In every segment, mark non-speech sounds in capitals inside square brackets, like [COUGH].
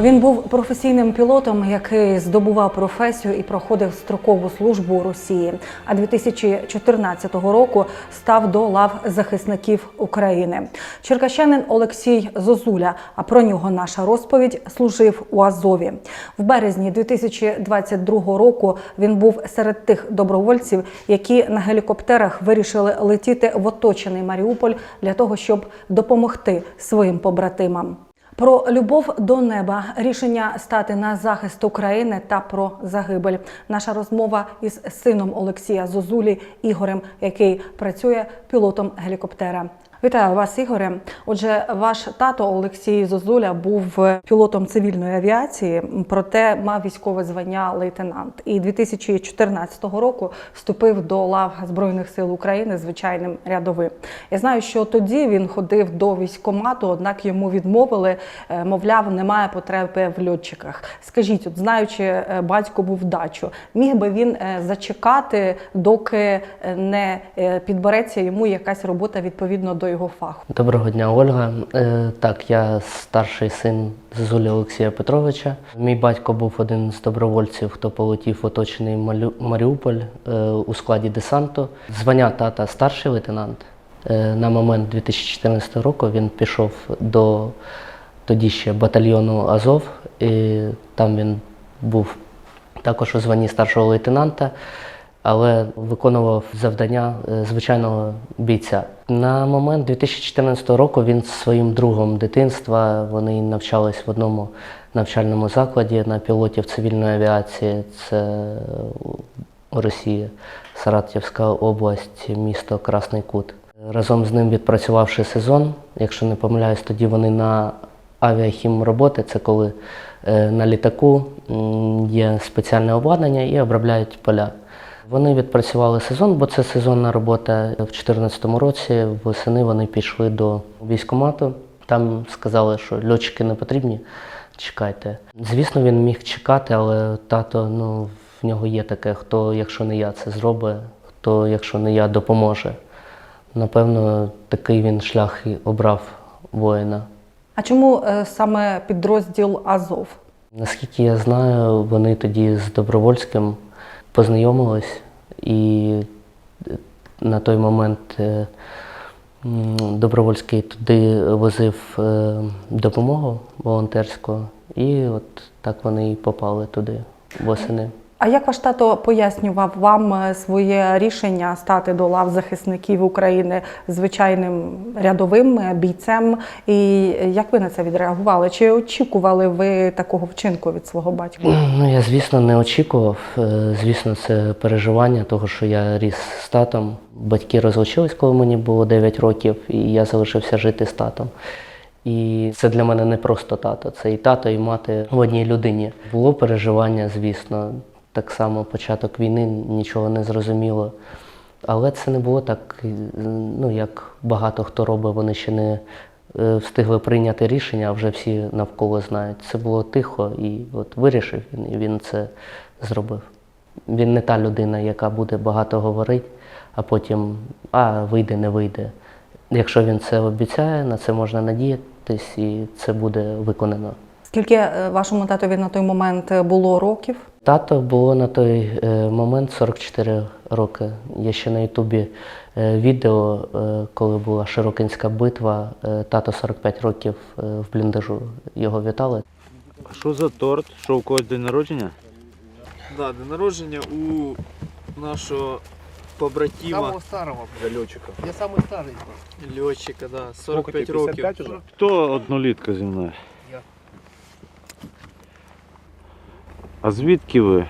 Він був професійним пілотом, який здобував професію і проходив строкову службу у Росії. А 2014 року став до лав захисників України. Черкащанин Олексій Зозуля. А про нього наша розповідь служив у Азові. В березні 2022 року він був серед тих добровольців, які на гелікоптерах вирішили летіти в оточений Маріуполь для того, щоб допомогти своїм побратимам. Про любов до неба, рішення стати на захист України та про загибель. Наша розмова із сином Олексія Зозулі Ігорем, який працює пілотом гелікоптера. Вітаю вас, Ігоре. Отже, ваш тато Олексій Зозуля був пілотом цивільної авіації, проте мав військове звання лейтенант. І 2014 року вступив до лав Збройних сил України звичайним рядовим. Я знаю, що тоді він ходив до військкомату, однак йому відмовили, е, мовляв, немає потреби в льотчиках. Скажіть, от знаючи, е, батько був дачу, міг би він е, зачекати, доки не підбереться йому якась робота відповідно до його фаху. Доброго дня, Ольга. Е, так, я старший син Зозулі Олексія Петровича. Мій батько був один з добровольців, хто полетів в оточений Маріуполь е, у складі десанту. Звання тата старший лейтенант. Е, на момент 2014 року він пішов до тоді ще батальйону Азов, і там він був також у званні старшого лейтенанта, але виконував завдання звичайного бійця. На момент 2014 року він з своїм другом дитинства вони навчались в одному навчальному закладі на пілотів цивільної авіації. Це у Росії, Саратівська область, місто Красний Кут. Разом з ним відпрацювавши сезон, якщо не помиляюсь, тоді вони на авіахім роботи, це коли е, на літаку є спеціальне обладнання і обробляють поля. Вони відпрацювали сезон, бо це сезонна робота. В 2014 році восени вони пішли до військкомату. Там сказали, що льотчики не потрібні, чекайте. Звісно, він міг чекати, але тато, ну, в нього є таке, хто, якщо не я, це зробить, хто, якщо не я, допоможе. Напевно, такий він шлях і обрав воїна. А чому е, саме підрозділ Азов? Наскільки я знаю, вони тоді з Добровольським познайомились, і е, на той момент е, Добровольський туди возив е, допомогу волонтерську, і от так вони і попали туди восени. А як ваш тато пояснював вам е, своє рішення стати до лав захисників України звичайним рядовим е, бійцем? І як ви на це відреагували? Чи очікували ви такого вчинку від свого батька? Ну, я, звісно, не очікував. Е, Звісно, це переживання того, що я ріс з татом. Батьки розлучились, коли мені було 9 років, і я залишився жити з татом. І це для мене не просто тато, це і тато, і мати в одній людині. Було переживання, звісно. Так само початок війни нічого не зрозуміло. Але це не було так, ну як багато хто робить, вони ще не е, встигли прийняти рішення, а вже всі навколо знають. Це було тихо, і от вирішив він, і він це зробив. Він не та людина, яка буде багато говорити, а потім а вийде, не вийде. Якщо він це обіцяє, на це можна надіятись, і це буде виконано. Скільки е, вашому татові на той момент е, було років? Тато було на той е, момент 44 роки. Є ще на Ютубі е, відео, е, коли була Широкинська битва. Тато 45 років в бліндажу його вітали. А що за торт? Що у когось день народження? Да, день народження у нашого побратима Самого старого. льотчика. Я самый старый. Льотчика, да, 45 років. Хто однолітка зі мною? А звідки ви?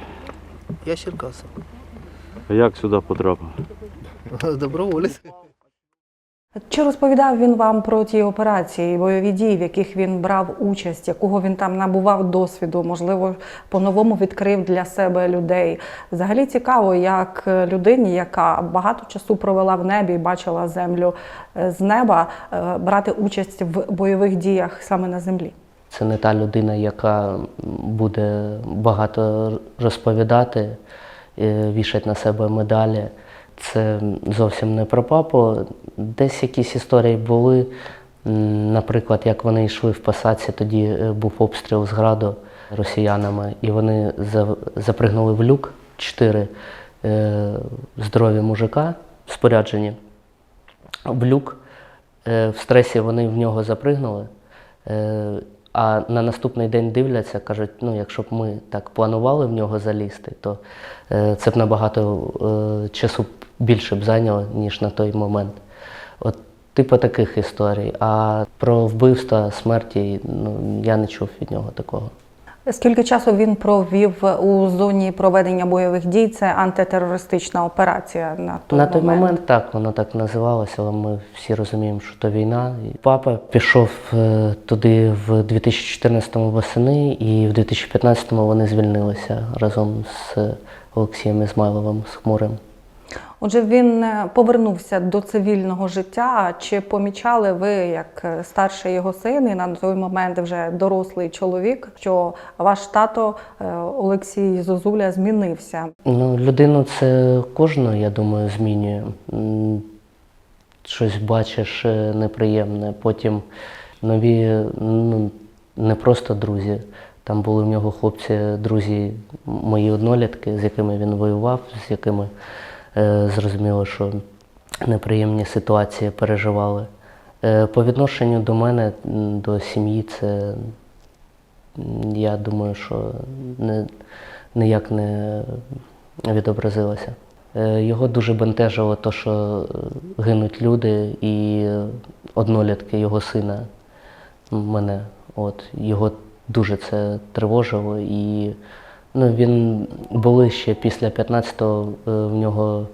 Я с Черкасов. А як сюди потрапив? [LAUGHS] Доброволец. Чи розповідав він вам про ті операції, бойові дії, в яких він брав участь, якого він там набував досвіду, можливо, по-новому відкрив для себе людей? Взагалі цікаво, як людині, яка багато часу провела в небі і бачила землю е, з неба, е, брати участь в бойових діях саме на землі. Це не та людина, яка буде багато розповідати, е, вішать на себе медалі. Це зовсім не про папу. Десь якісь історії були, Наприклад, як вони йшли в посадці, тоді е, був обстріл з граду росіянами, і вони запригнули в люк чотири е, здорові мужика споряджені. В люк в стресі вони в нього запригнули. А на наступний день дивляться, кажуть, ну якщо б ми так планували в нього залізти, то е, це б набагато е, часу більше б зайняло, ніж на той момент. От типу таких історій. А про вбивства, смерті ну, я не чув від нього такого. Скільки часу він провів у зоні проведення бойових дій? Це антитерористична операція на той На той момент так, воно так називалося, але ми всі розуміємо, що то війна. Папа пішов е, туди в 2014-му восени, і в 2015-му вони звільнилися разом з Олексієм Ізмайловим з Хмурим. Отже, він е, повернувся до цивільного життя. Чи помічали ви, як е, старший його син, і на той момент вже дорослий чоловік, що ваш тато е, Олексій Зозуля змінився? Ну, людину це кожного, я думаю, змінює. Щось бачиш неприємне. Потім нові, ну, не просто друзі. Там були в нього хлопці, друзі, мої однолітки, з якими він воював, з якими зрозуміло, що неприємні ситуації переживали. Е, по відношенню до мене, до сім'ї, це я думаю, що не, ніяк не відобразилося. Е, Його дуже бентежило те, що е, гинуть люди, і однолітки його сина мене. От, його дуже це тривожило. І ну, він були ще після 15-го е, в нього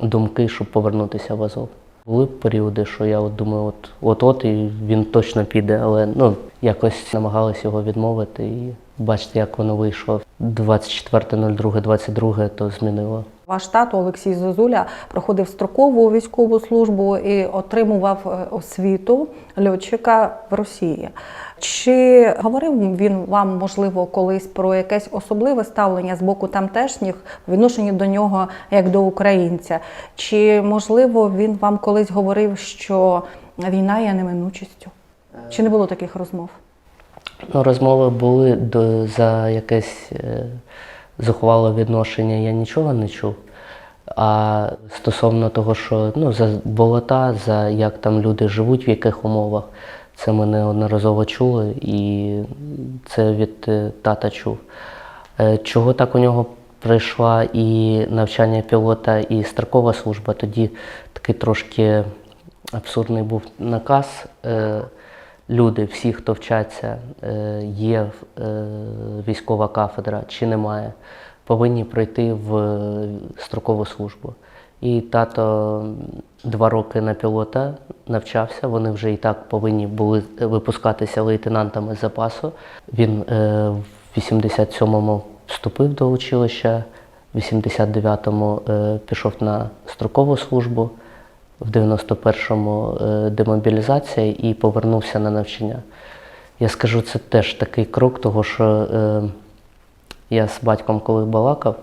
думки, щоб повернутися в Азов. Були періоди, що я от думаю, от от от і він точно піде, але ну якось намагалися його відмовити. І бачите, як воно вийшло 24.02.22, то змінило. Ваш тато Олексій Зозуля проходив строкову військову службу і отримував е, освіту льотчика в Росії. Чи говорив він вам, можливо, колись про якесь особливе ставлення з боку тамтешніх в відношенні до нього як до українця? Чи можливо він вам колись говорив, що війна є неминучістю? Чи не було таких розмов? Розмови були до, за якесь е, зухвале відношення, я нічого не чув. А стосовно того, що ну, за болота, за як там люди живуть, в яких умовах, це ми неодноразово чули, і це від е, тата чув. Е, Чого так у нього прийшла і навчання пілота, і строкова служба, тоді такий трошки абсурдний був наказ. Е, Люди, всі, хто вчаться, є військова кафедра чи немає, повинні пройти в строкову службу. І тато два роки на пілота навчався, вони вже і так повинні були випускатися лейтенантами запасу. Він е, в 87-му вступив до училища, в 89-му е, пішов на строкову службу, в 91-му е, демобілізація і повернувся на навчання. Я скажу, це теж такий крок, того що е, я з батьком коли балакав,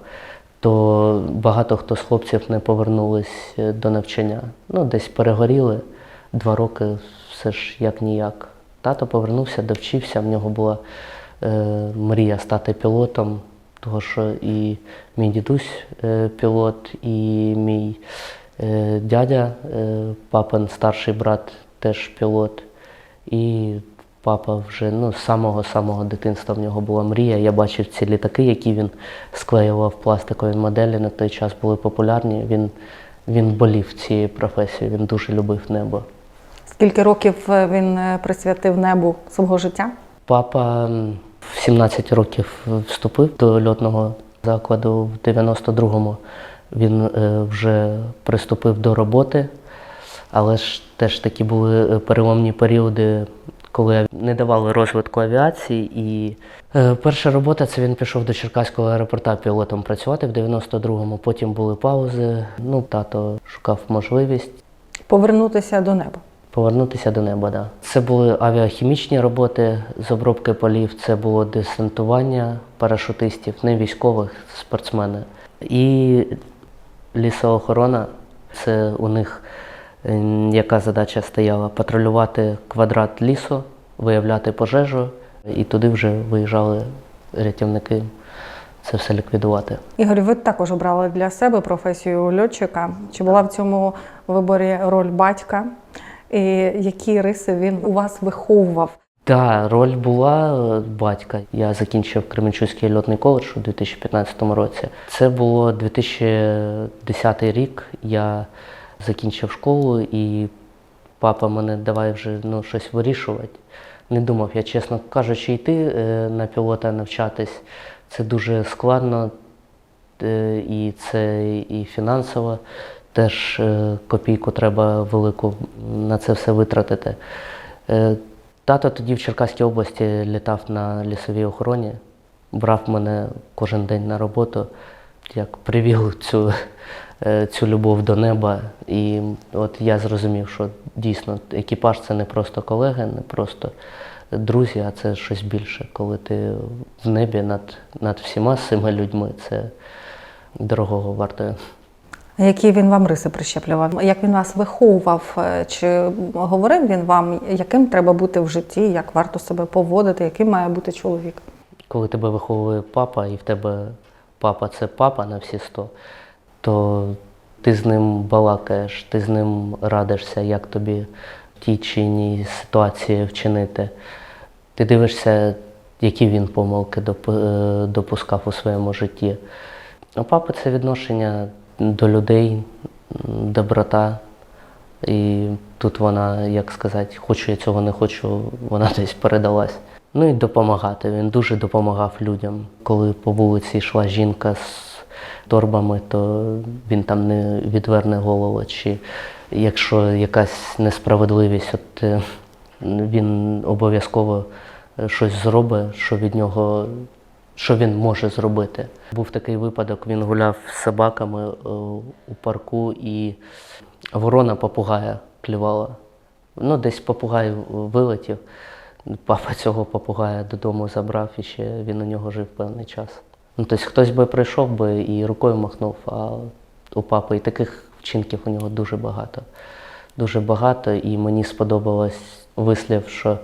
то багато хто з хлопців не повернулись е, до навчання. Ну, десь перегоріли два роки, все ж як ніяк. Тато повернувся, довчився, в нього була е, мрія стати пілотом, того що і мій дідусь е, пілот, і мій е, дядя, е, папин старший брат, теж пілот. І папа вже ну, з самого-самого дитинства в нього була мрія. Я бачив ці літаки, які він склеював пластикові моделі, на той час були популярні. Він, він болів цією професією, він дуже любив небо. Скільки років е, він е, присвятив небу свого життя? Папа в 17 років вступив до льотного закладу, в 92-му він е, вже приступив до роботи, але ж теж такі були переломні періоди, коли не давали розвитку авіації. І е, перша робота це він пішов до Черкаського аеропорта пілотом працювати в 92-му. Потім були паузи. Ну, тато шукав можливість. Повернутися до неба. Повернутися до неба, да. Це були авіахімічні роботи з обробки полів, це було десантування парашутистів, не військових, спортсмени. І лісоохорона це у них яка задача стояла? Патрулювати квадрат лісу, виявляти пожежу, і туди вже виїжджали рятівники це все ліквідувати. Ігор, ви також обрали для себе професію льотчика. Чи була в цьому виборі роль батька? І які риси він у вас виховував? Так, роль була е, батька. Я закінчив Кременчуцький льотний коледж у 2015 році. Це було 2010 рік. Я закінчив школу і папа мене давай вже ну, щось вирішувати. Не думав я, чесно кажучи, йти е, на пілота навчатись. Це дуже складно, е, і це і фінансово. Теж е, копійку треба велику на це все витратити. Тато тоді в Черкаській області літав на лісовій охороні, брав мене кожен день на роботу, як привів цю, цю любов до неба. І от я зрозумів, що дійсно екіпаж це не просто колеги, не просто друзі, а це щось більше. Коли ти в небі над, над всіма цими людьми, це дорогого вартує. Які він вам риси прищеплював? Як він вас виховував? Е, Чи говорив він вам, яким треба бути в житті, як варто себе поводити, яким має бути чоловік? коли тебе виховує папа, і в тебе папа це папа на всі сто, то ти з ним балакаєш, ти з ним радишся, як тобі в тій чи іній ситуації вчинити. Ти дивишся, які він помилки е, допускав у своєму житті. У папи це відношення до людей, доброта. І тут вона, як сказати, хочу я цього не хочу, вона десь передалась. Ну і допомагати. Він дуже допомагав людям. Коли по вулиці йшла жінка з торбами, то він там не відверне голову. Чи якщо якась несправедливість, от е, він обов'язково е, щось зробить, що від нього, що він може зробити. Був такий випадок, він гуляв з собаками е, у парку і ворона попугая клювала. Ну, десь попугай вилетів. Папа цього попугая додому забрав і ще він у нього жив певний час. Ну, тобто хтось би прийшов би і рукою махнув, а у папи і таких вчинків у нього дуже багато. Дуже багато, і мені сподобалось вислів, що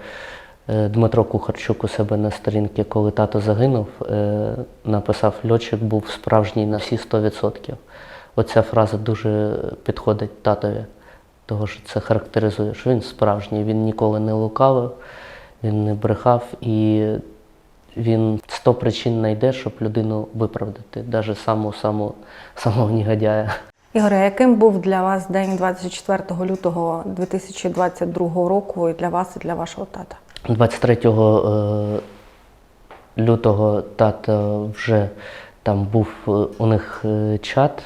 е, Дмитро Кухарчук у себе на сторінці, коли тато загинув, е, написав льотчик був справжній на всі 100%. Оця фраза дуже підходить татові, того що це характеризує, що він справжній, він ніколи не лукавив, він не брехав і він сто причин знайде, щоб людину виправдати, навіть саму, саму, самого негодяя. Ігоре, яким був для вас день 24 лютого 2022 року і для вас, і для вашого тата? 23 е, лютого тата вже там був е, у них е, чат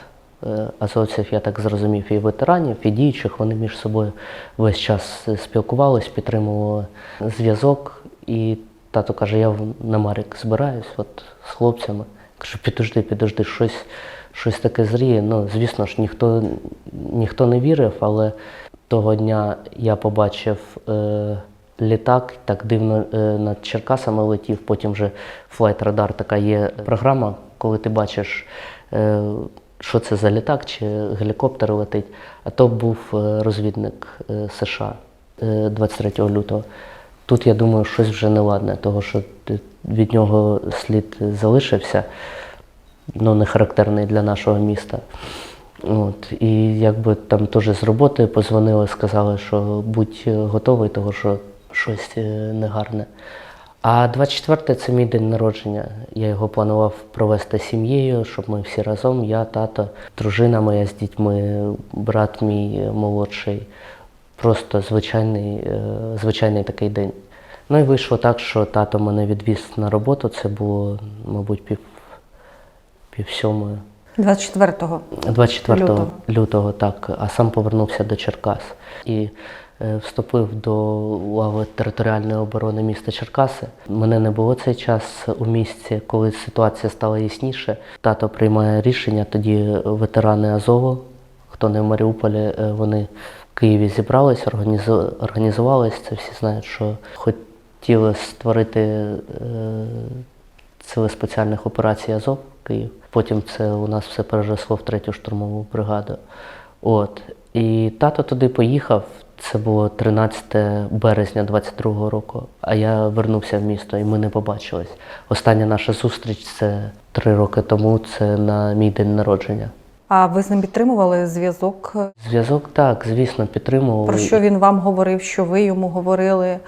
азовців, я так зрозумів, і ветеранів, і діючих. Вони між собою весь час спілкувались, підтримували зв'язок. І тато каже, я на Марік збираюсь от, з хлопцями. Кажу, підожди, підожди, щось, щось таке зріє. Ну, звісно ж, ніхто, ніхто не вірив, але того дня я побачив е, літак, так дивно е, над Черкасами летів. Потім вже Flight Radar така є програма, коли ти бачиш, е, що це за літак чи гелікоптер летить. А то був е, розвідник е, США е, 23 лютого. Тут я думаю, щось вже неладне, того що від нього слід залишився, ну не характерний для нашого міста. От, і якби там теж з роботи позвонили, сказали, що будь готовий, того що щось е, негарне. А 24 це мій день народження. Я його планував провести сім'єю, щоб ми всі разом, я, тато, дружина моя з дітьми, брат мій е, молодший. Просто звичайний, е, звичайний такий день. Ну і вийшло так, що тато мене відвіз на роботу. Це було, мабуть, пів, пів сьомої. 24-го. 24 Лютого. лютого. так, а сам повернувся до Черкас і е, вступив до лави територіальної оборони міста Черкаси. Мене не було цей час у місті, коли ситуація стала ясніше. Тато приймає рішення. Тоді ветерани Азову, хто не в Маріуполі, е, вони Києві зібрались, організу- організувались. Це всі знають, що хотіли створити. е, Сили спеціальних операцій Азов Київ. Потім це у нас все переросло в третю штурмову бригаду. От. І тато туди поїхав. Це було 13 березня 22-го року, а я вернувся в місто і ми не побачились. Остання наша зустріч це три роки тому, це на мій день народження. А ви з ним підтримували зв'язок? Зв'язок так, звісно, підтримував. Про що він вам говорив, що ви йому говорили?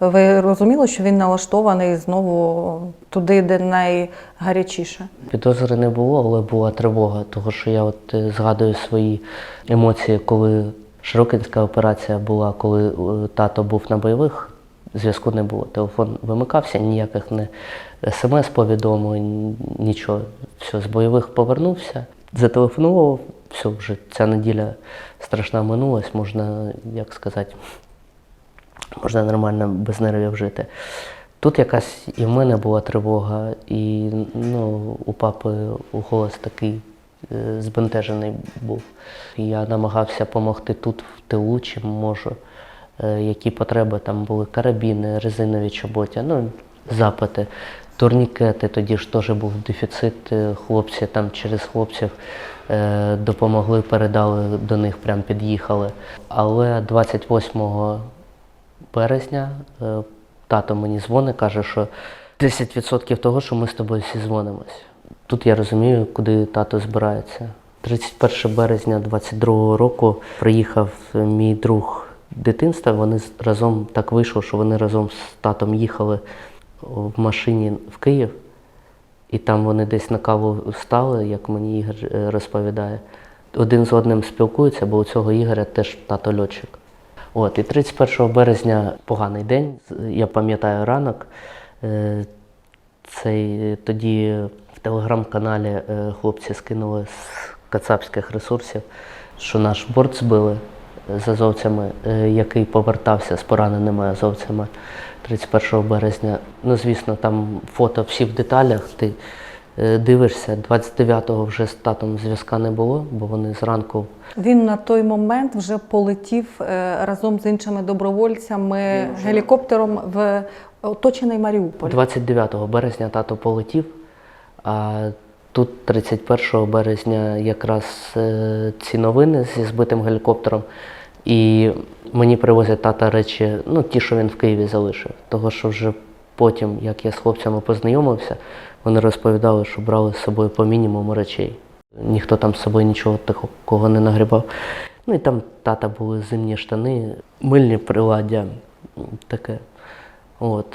Ви розуміли, що він налаштований знову туди, де найгарячіше? Підозри не було, але була тривога, тому що я от е, згадую свої емоції, коли Широкинська операція була, коли е, тато був на бойових, зв'язку не було. Телефон вимикався, ніяких не смс-повідомлень, нічого. Все, з бойових повернувся, зателефонував, все, вже ця неділя страшна минулась, можна, як сказати, можна нормально без нервів жити. Тут якась і в мене була тривога, і ну, у папи голос такий е, збентежений був. Я намагався допомогти тут, в тилу, чим можу. Е, які потреби там були карабіни, резинові чоботя, ну, запити, турнікети. Тоді ж теж був дефіцит. е, Хлопці там через хлопців е, допомогли, передали до них, прям під'їхали. Але 28 березня е, тато мені дзвонить, каже, що 10% того, що ми з тобою всі дзвонимось. Тут я розумію, куди тато збирається. 31 березня 22 року приїхав мій друг дитинства. Вони разом так вийшло, що вони разом з татом їхали в машині в Київ. І там вони десь на каву стали, як мені Ігор е, розповідає. Один з одним спілкуються, бо у цього Ігоря теж тато льотчик. От, і 31 березня поганий день. Я пам'ятаю ранок. Е, Цей, тоді в телеграм-каналі е, хлопці скинули з кацапських ресурсів, що наш борт збили з азовцями, е, який повертався з пораненими азовцями 31 березня. Ну, звісно, там фото всі в деталях. Ти е, дивишся, 29-го вже з татом зв'язка не було, бо вони зранку Він на той момент вже полетів е, разом з іншими добровольцями гелікоптером в оточений Маріуполь. 29 березня тато полетів, а тут 31 березня якраз ці новини зі збитим гелікоптером. І мені привозять тата речі, ну ті, що він в Києві залишив. Того, що вже потім, як я з хлопцями познайомився, вони розповідали, що брали з собою по мінімуму речей. Ніхто там з собою нічого такого не нагрібав. Ну і там тата були зимні штани, мильні приладдя, таке. От.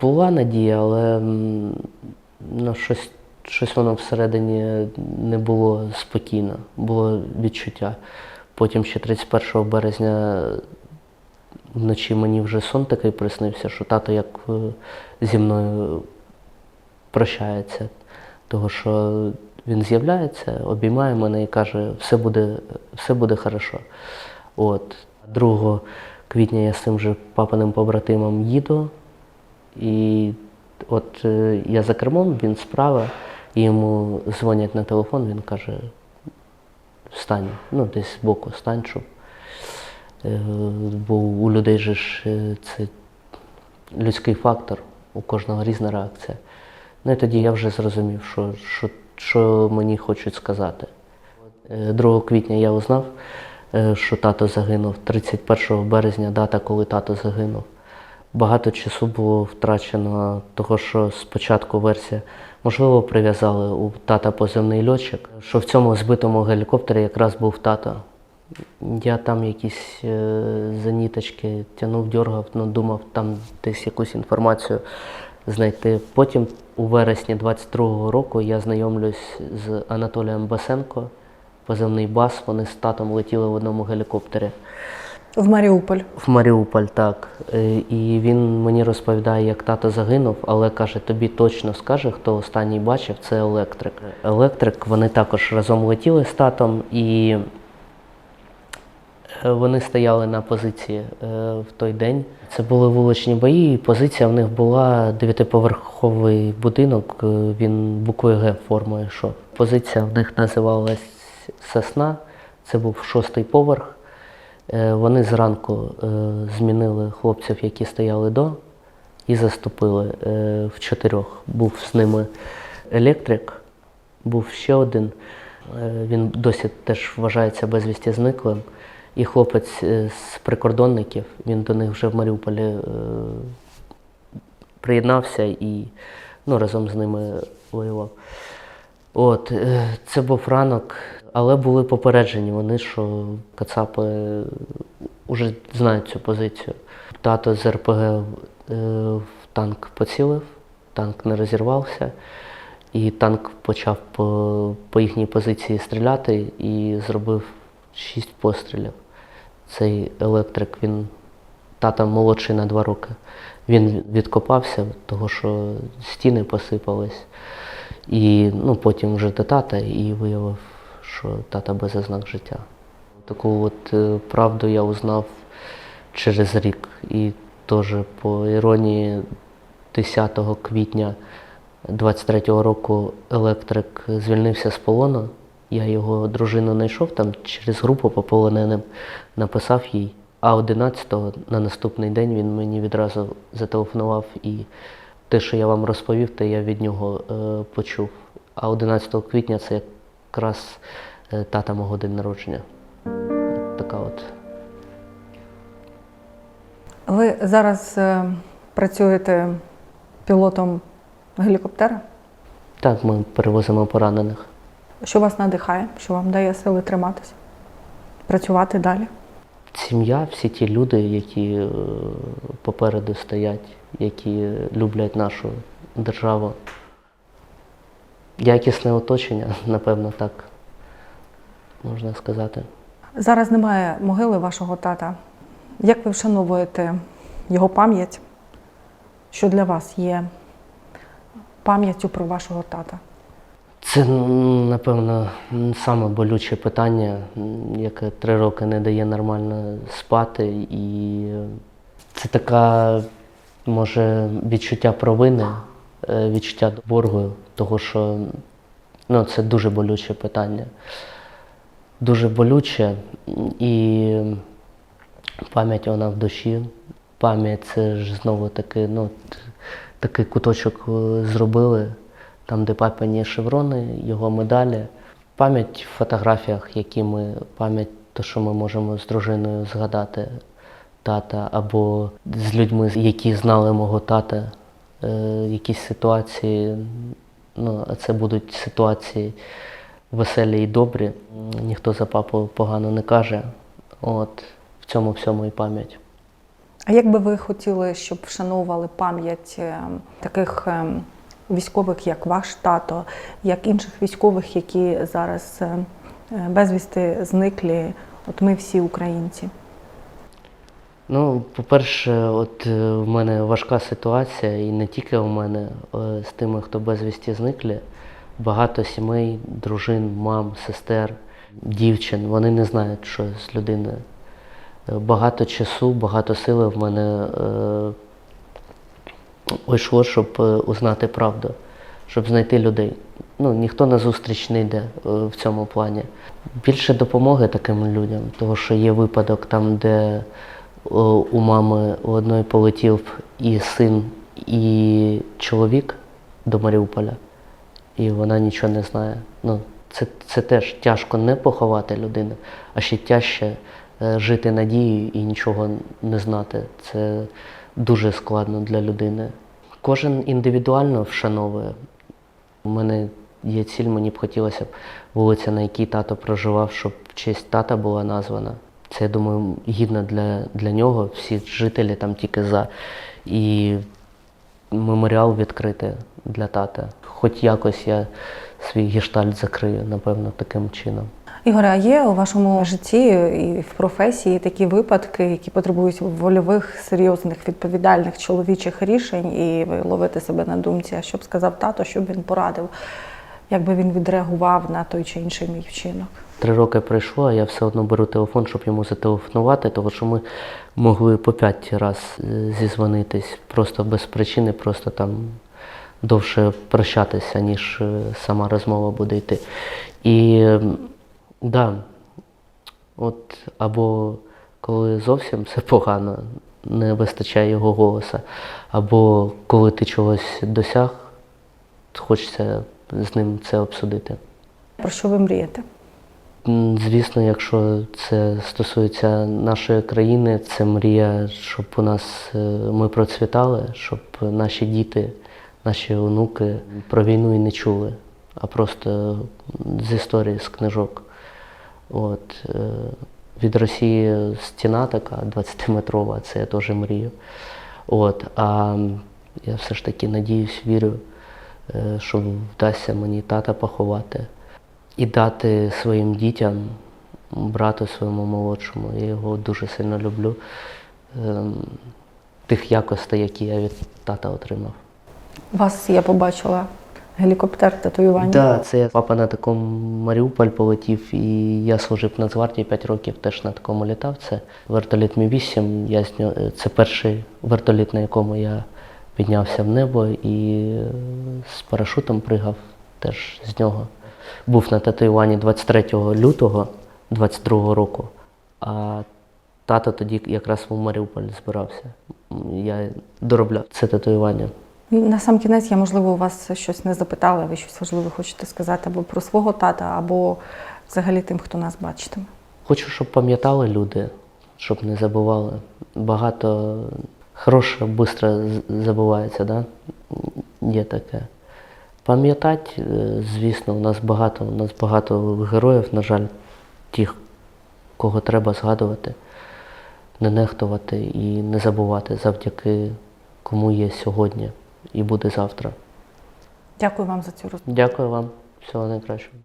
Була надія, але ну, щось, щось воно всередині не було спокійно, було відчуття. Потім ще 31 березня вночі мені вже сон такий приснився, що тато як е, зі мною прощається. Того, що він з'являється, обіймає мене і каже, все буде, все буде хорошо. От. 2 квітня я з цим же папиним побратимом їду. І от е, я за кермом, він справа, і йому дзвонять на телефон, він каже, встань, ну десь збоку стань, щоб. Е, бо у людей же ж е, це людський фактор, у кожного різна реакція. Ну і тоді я вже зрозумів, що, що, що мені хочуть сказати. Е, 2 квітня я узнав, е, що тато загинув. 31 березня дата, коли тато загинув. Багато часу було втрачено, того що спочатку версія, можливо, прив'язали у тата позивний льотчик, що в цьому збитому гелікоптері якраз був тато. Я там якісь е, за ніточки тягнув, дергав, ну, думав там десь якусь інформацію знайти. Потім у вересні 22-го року я знайомлюсь з Анатолієм Басенко, позивний бас. Вони з татом летіли в одному гелікоптері. В Маріуполь. В Маріуполь, так. Е, І він мені розповідає, як тато загинув, але каже, тобі точно скаже, хто останній бачив, це електрик. Електрик, вони також разом летіли з татом, і е, вони стояли на позиції е, в той день. Це були вуличні бої, і позиція в них була дев'ятиповерховий будинок, він буквою Г формою йшов. Позиція в них називалась Сосна, це був шостий поверх. Е, Вони зранку е, змінили хлопців, які стояли до, і заступили е, в чотирьох. Був з ними електрик, був ще один. Він досі теж вважається безвісті зниклим. І хлопець з прикордонників, він до них вже в Маріуполі приєднався і ну, разом з ними воював. От, це був ранок, але були попереджені вони, що Кацапи вже знають цю позицію. Тато з РПГ е, в танк поцілив, танк не розірвався, і танк почав по, по їхній позиції стріляти і зробив шість пострілів. Цей електрик, він тата молодший на два роки. Він відкопався, того що стіни посипались. І ну, потім вже до тата і виявив, що тата без ознак життя. Таку от е, правду я узнав через рік. І теж по іронії 10 квітня 23-го року електрик звільнився з полону. Я його дружину знайшов там через групу по полоненим, написав їй. А 11-го на наступний день він мені відразу зателефонував і те, що я вам розповів, те я від нього е, почув. А 11 квітня це якраз тата мого день народження. Така от. Ви зараз е, працюєте пілотом гелікоптера? Так, ми перевозимо поранених. Що вас надихає, що вам дає сили триматися, працювати далі? Сім'я, всі ті люди, які е, попереду стоять, які люблять нашу державу. Якісне оточення, напевно, так можна сказати. Зараз немає могили вашого тата. Як ви вшановуєте його пам'ять? Що для вас є пам'яттю про вашого тата? Це, напевно, саме болюче питання, яке три роки не дає нормально спати. І це така, може, відчуття провини, е, відчуття боргу, того, що ну, це дуже болюче питання. Дуже болюче і пам'ять вона в душі. Пам'ять це ж знову таки, ну, такий куточок е, зробили, там, де папині шеврони, його медалі. Пам'ять в фотографіях, які ми, пам'ять, то, що ми можемо з дружиною згадати тата, або з людьми, які знали мого тата, е, якісь ситуації. Ну, а це будуть ситуації веселі і добрі. Ніхто за папу погано не каже. От в цьому всьому і пам'ять. А як би ви хотіли, щоб вшановували пам'ять е, таких е, військових, як ваш тато, як інших військових, які зараз е, безвісти зниклі? От ми всі українці. Ну, по-перше, от в мене важка ситуація, і не тільки у мене, з тими, хто безвісті зниклі. Багато сімей, дружин, мам, сестер, дівчин, вони не знають, що з людиною. Е, Багато часу, багато сили в мене е, йшло, щоб е, узнати правду, щоб знайти людей. Ну, ніхто на зустріч не йде е, в цьому плані. Більше допомоги таким людям, тому що є випадок там, де у мами у одної полетів і син, і чоловік до Маріуполя, і вона нічого не знає. Ну, це, це теж тяжко не поховати людину, а ще тяжче е, жити надією і нічого не знати. Це дуже складно для людини. Кожен індивідуально вшановує. У мене є ціль, мені б хотілося б вулиця, на якій тато проживав, щоб честь тата була названа. Це, я думаю, гідно для, для нього. Всі жителі там тільки за. І меморіал відкрити для тата. Хоч якось я свій гештальт закрию, напевно, таким чином. Ігоре, а є у вашому житті і в професії такі випадки, які потребують вольових, серйозних, відповідальних чоловічих рішень, і ви ловите себе на думці, а що б сказав тато, що б він порадив, як би він відреагував на той чи інший мій вчинок? Три роки пройшло, а я все одно беру телефон, щоб йому зателефонувати, тому що ми могли по п'ять раз е, зізвонитись, просто без причини, просто там довше прощатися, ніж е, сама розмова буде йти. І да, от або коли зовсім все погано, не вистачає його голоса, або коли ти чогось досяг, хочеться з ним це обсудити. Про що ви мрієте? Звісно, якщо це стосується нашої країни, це мрія, щоб у нас е, ми процвітали, щоб наші діти, наші онуки про війну і не чули, а просто з історії, з книжок. От, е, від Росії стіна така 20-метрова, це я теж мрію. От, а я все ж таки надіюсь, вірю, е, що вдасться мені тата поховати і дати своїм дітям, брату своєму молодшому, я його дуже сильно люблю, ем, тих якостей, які я від тата отримав. Вас я побачила гелікоптер татуювання. Так, це папа на такому Маріуполь полетів, і я служив в Нацгвардії 5 років, теж на такому літав. Це вертоліт Мі-8. Я з це перший вертоліт, на якому я піднявся в небо і з парашутом пригав теж з нього. Був на татуюванні 23 лютого 22 року, а тато тоді якраз в Маріуполь збирався. Я доробляв це татуювання. На сам кінець я, можливо, у вас щось не запитала, ви щось важливе хочете сказати або про свого тата, або взагалі тим, хто нас бачитиме. Хочу, щоб пам'ятали люди, щоб не забували. Багато хороше швидко забувається, да? є таке. Пам'ятати, е, звісно, у нас багато, у нас багато героїв, на жаль, тих, кого треба згадувати, не нехтувати і не забувати, завдяки кому є сьогодні і буде завтра. Дякую вам за цю розмову. Дякую вам, всього найкращого.